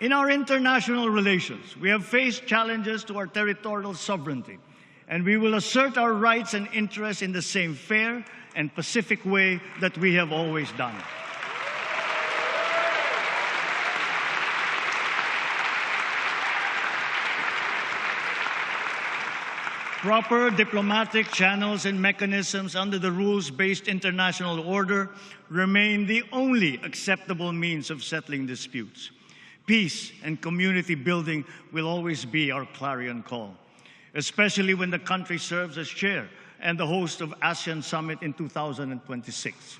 In our international relations, we have faced challenges to our territorial sovereignty, and we will assert our rights and interests in the same fair and pacific way that we have always done. Proper diplomatic channels and mechanisms under the rules based international order remain the only acceptable means of settling disputes. Peace and community building will always be our clarion call, especially when the country serves as chair and the host of ASEAN Summit in 2026.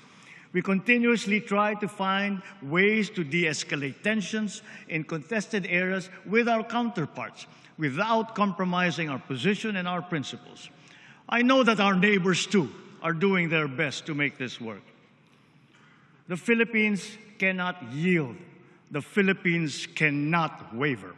We continuously try to find ways to de escalate tensions in contested areas with our counterparts without compromising our position and our principles. I know that our neighbors too are doing their best to make this work. The Philippines cannot yield. The Philippines cannot waver.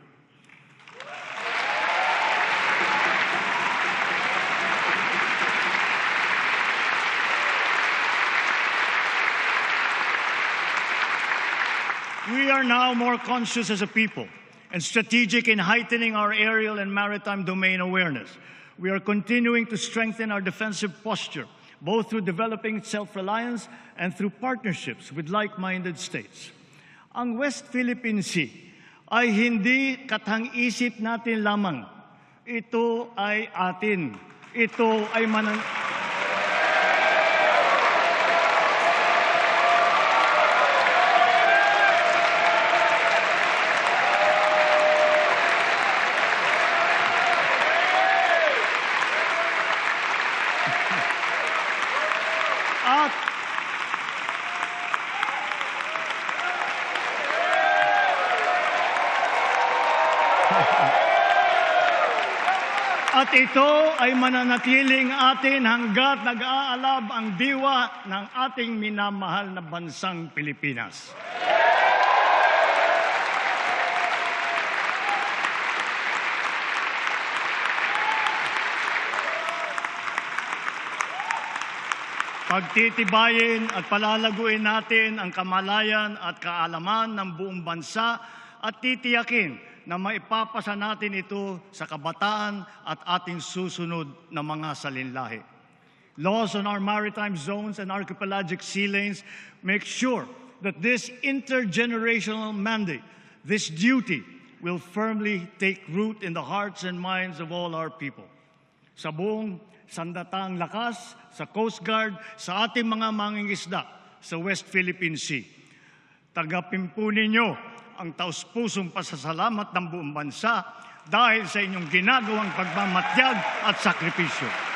We are now more conscious as a people and strategic in heightening our aerial and maritime domain awareness. We are continuing to strengthen our defensive posture, both through developing self-reliance and through partnerships with like-minded states. Ang West Philippine Sea ay hindi katang-isip natin lamang. Ito ay atin. Ito ay manan... At At ito ay mananatiling atin hanggat nag-aalab ang diwa ng ating minamahal na bansang Pilipinas. Pagtitibayin at palalaguin natin ang kamalayan at kaalaman ng buong bansa at titiyakin na maipapasa natin ito sa kabataan at ating susunod na mga salinlahi. Laws on our maritime zones and archipelagic sea lanes make sure that this intergenerational mandate, this duty, will firmly take root in the hearts and minds of all our people. Sa buong sandatang lakas, sa Coast Guard, sa ating mga mangingisda sa West Philippine Sea. Tagapimpo ninyo ang taus-pusong pasasalamat ng buong bansa dahil sa inyong ginagawang pagmamatyag at sakripisyo.